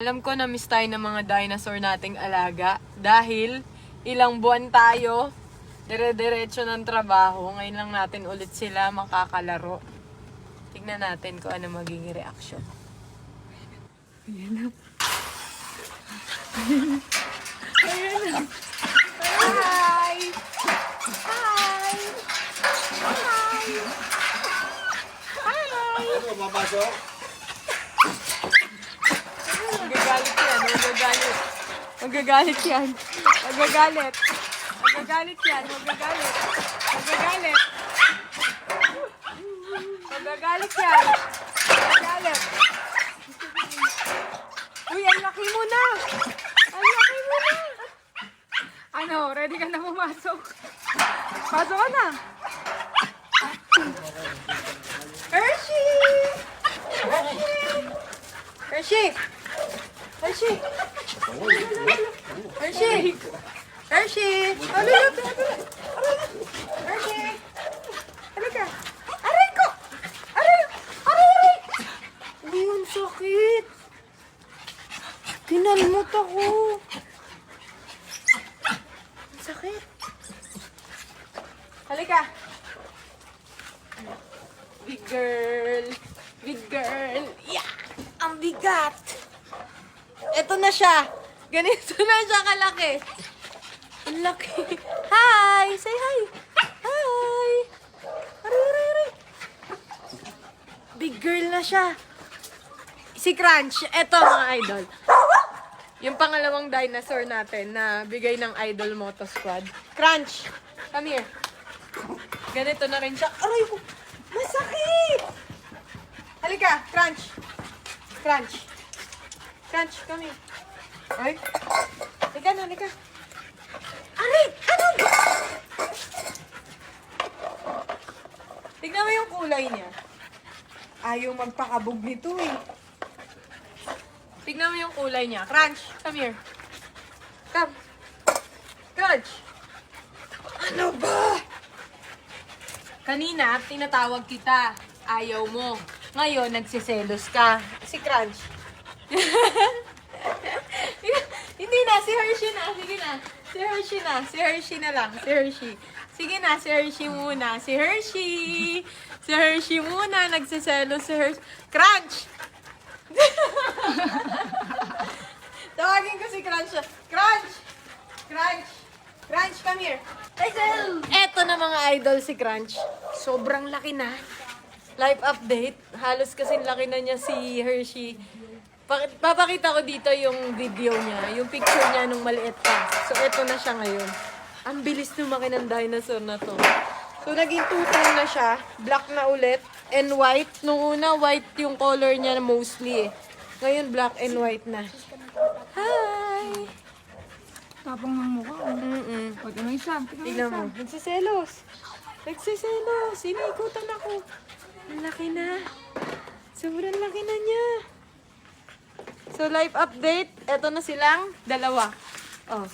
Alam ko na miss tayo ng mga dinosaur nating alaga dahil ilang buwan tayo dire-diretso ng trabaho. Ngayon lang natin ulit sila makakalaro. Tignan natin kung ano magiging reaction. Hi! Hi! Ano, mapasok? Magagalit yan, magagalit. Magagalit yan. Magagalit. Magagalit yan, magagalit. Magagalit. Magagalit yan. Magagalit. Uy, ang laki mo na! Ang laki mo na! Ano, ready ka na pumasok? Pasok ka na. Hershey! Hershey! Hershey! Hershey! Hershey! Ano yun? Hershey! Halika! Aray ko! Aray! Aray! Aray! Uy, sakit! Kinalmot ako! Ang sakit! Halika! Big girl. Big girl. Yeah! Ang bigat. Ito na siya. Ganito na siya kalaki. Ang laki. Hi! Say hi! Hi! Aray, aray, aray. Big girl na siya. Si Crunch. Ito mga idol. Yung pangalawang dinosaur natin na bigay ng Idol Moto Squad. Crunch! Come here. Ganito na rin siya. Aray! Masakit! Halika, crunch. Crunch. Crunch, come here. Ay. Halika na, halika. Aray! Ano? Tignan mo yung kulay niya. Ayaw magpakabog nito eh. Tignan mo yung kulay niya. Crunch, come here. Come. Crunch. Ano ba? Kanina, tinatawag kita. Ayaw mo. Ngayon, nagsiselos ka. Si Crunch. Hindi na, si Hershey na. Sige na. Si Hershey na. Si Hershey na lang. Si Hershey. Sige na, si Hershey muna. Si Hershey. Si Hershey muna. Nagsiselos si Hershey. Crunch! Tawagin ko si Crunch. Crunch! Crunch! Crunch, come here. Eto na mga idol si Crunch. Sobrang laki na. Life update. Halos kasing laki na niya si Hershey. Pa- Papakita ko dito yung video niya, yung picture niya nung maliit pa. So, eto na siya ngayon. Ang bilis lumaki ng dinosaur na to. So, naging two-tone na siya. Black na ulit. And white. Nung una, white yung color niya mostly eh. Ngayon, black and white na. Hi! Tapang ng mukha. oh. Mm-mm. Pag ano isa, tingnan mo Tignan isa. mo. Nagsiselos. Nagsiselos. Sinikutan ako. Ang laki na. Sobrang laki na niya. So, life update. Ito na silang dalawa. Oh.